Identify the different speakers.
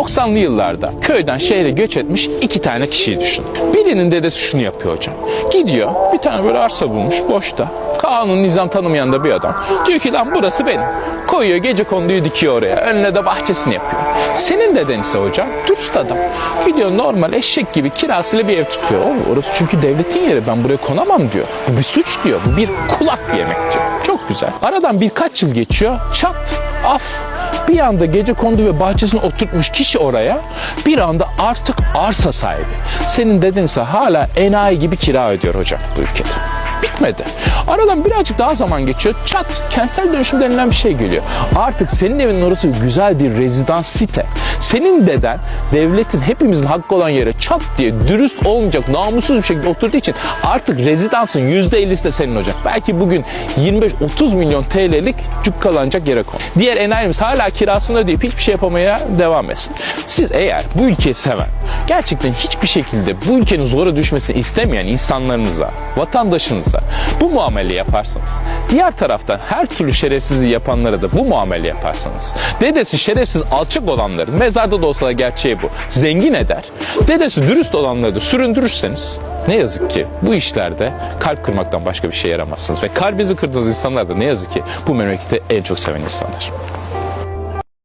Speaker 1: 90'lı yıllarda köyden şehre göç etmiş iki tane kişiyi düşün. Birinin dedesi şunu yapıyor hocam. Gidiyor bir tane böyle arsa bulmuş boşta. Kanun nizam tanımayan da bir adam. Diyor ki lan burası benim. Koyuyor gece konduyu dikiyor oraya. Önüne de bahçesini yapıyor. Senin deden ise hocam dürüst adam. Gidiyor normal eşek gibi kirasıyla bir ev tutuyor. Oğlum orası çünkü devletin yeri ben buraya konamam diyor. Bu bir suç diyor. Bu bir kulak yemek diyor. Çok güzel. Aradan birkaç yıl geçiyor. Çat af bir anda gece kondu ve bahçesine oturtmuş kişi oraya bir anda artık arsa sahibi. Senin deden ise hala enayi gibi kira ödüyor hocam bu ülkede. Bitmedi. Aradan birazcık daha zaman geçiyor. Çat kentsel dönüşüm denilen bir şey geliyor. Artık senin evinin orası güzel bir rezidans site. Senin deden devletin hepimizin hakkı olan yere çat diye dürüst olmayacak namussuz bir şekilde oturduğu için artık rezidansın %50'si de senin olacak. Belki bugün 25-30 milyon TL'lik cukkalanacak yere kon. Diğer enayimiz hala kirasını ödeyip hiçbir şey yapamaya devam etsin. Siz eğer bu ülkeyi seven, gerçekten hiçbir şekilde bu ülkenin zora düşmesini istemeyen insanlarınıza, vatandaşınıza bu muamele yaparsanız, diğer taraftan her türlü şerefsizliği yapanlara da bu muamele yaparsanız, dedesi şerefsiz alçak olanların, mezarda da olsa gerçeği bu, zengin eder, dedesi dürüst olanları da süründürürseniz, ne yazık ki bu işlerde kalp kırmaktan başka bir şey yaramazsınız. Ve kalbinizi kırdığınız insanlar da ne yazık ki bu memleketi en çok seven insanlar.